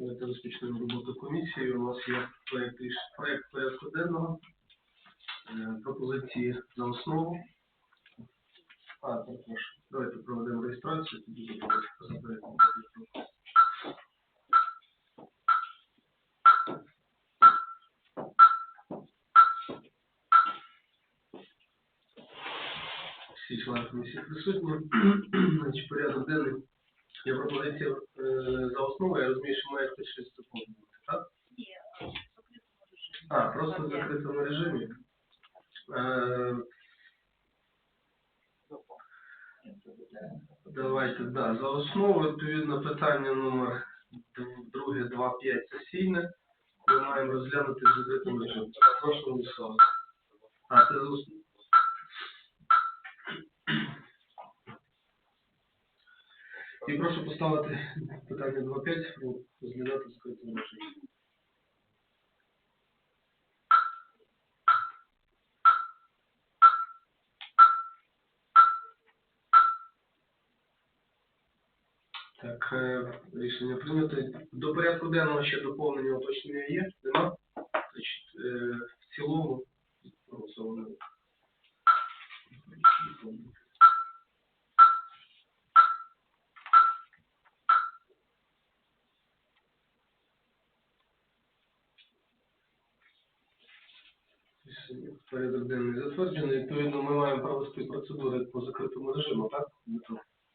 Давайте розпочнемо роботу комісії. У нас є проект, ріш- порядку денного, Е, пропозиції за основу. А, перепрошую. Давайте проведемо реєстрацію, тоді заберемо. Всі члени комісії присутні. Порядок денний. Є пропозиція е, за основу, я розумію, що має хтось щось доповнити, так? А, просто в закритому режимі. Е, Давайте, да, за основу, відповідно, питання номер д- друге, 2.5 сесійне. Ми маємо розглянути в закритому режимі. Прошу голосувати. А, це за основу. І прошу поставити питання 2.5, ну, розглядати закритому режимі. Так, е, рішення прийнято. До порядку денного ще доповнення уточнення є? Нема? Значить, е, в цілому проголосовано. Порядок денний затверджений. Відповідно, ми маємо провести процедури по закритому режиму, так?